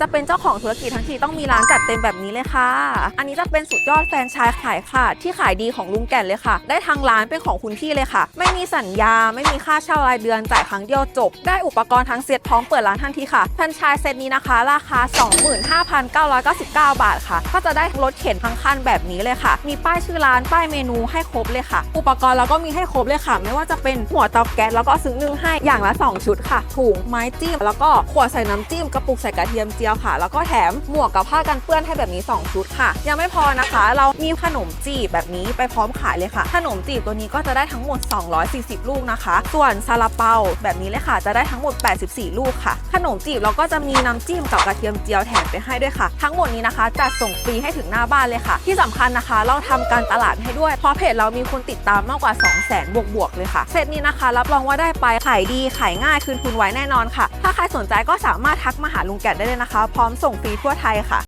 จะเป็นเจ้าของธุรกิจทั้งทีต้องมีร้านจัดเต็มแบบนี้เลยค่ะ อันนี้จะเป็นสุดยอดแฟรนไชส์ขายค่ะ ที่ขายดีของลุงแก่นเลยค่ะ ได้ทางร้านเป็นของคุณพี่เลยค่ะ ไม่มีสัญญา ไม่มีค่าเช่ารายเดือนจ่ายครั้งเดียวจบ ได้อุปกรณ์ทั้งเซ็ตพร้อมเปิดร้านทันทีค่ะแฟรนไชส์เซ็ตนี้นะคะ ราคา 25,999 บาทค่ะ ก็จะได้รถเข็นทั้งคันแบบนี้เลยค่ะ มีป้ายชื่อร้านป้ายเมนูให้ครบเลยค่ะ อุปกรณ์เราก็มีให้ครบเลยค่ะ ไม่ว่าจะเป็นหัวเตาแก๊สแล้วก็ซึ้งนึ่งให้อย่างละ 2 ชุดค่ะถุงไม้จิ้มแล้วก็ขวดใส่น้ำจิ้มกระปุกใส่กระเทียมเจียวค่ะ แล้วก็แถมหมวกกับผ้ากันเปื้อนให้แบบนี้ 2 ชุดค่ะ ยังไม่พอนะคะ เรามีขนมจีบแบบนี้ไปพร้อมขายเลยค่ะ ขนมจีบตัวนี้ก็จะได้ทั้งหมด 240 ลูกนะคะ ส่วนซาลาเปาแบบนี้เลยค่ะ จะได้ทั้งหมด 84 ลูกค่ะ ขนมจีบเราก็จะมีน้ำจิ้มกับกระเทียมเจียวแถมไปให้ด้วยค่ะ ทั้งหมดนี้นะคะจัดส่งฟรีให้ถึงหน้าบ้านเลยค่ะ ที่สำคัญนะคะเราทำการตลาดให้ด้วย เพราะเพจเรามีคนติดตามมากกว่า 200,000บวกบวกๆเลยค่ะเซตนี้นะคะรับรองว่าได้ไปขายดีขายง่ายคืนทุนไว้แน่นอนค่ะ ถ้าใครสนใจก็สามารถทักมาหาลุงแกดได้เลยนะคะพร้อมส่งฟรีทั่วไทยค่ะ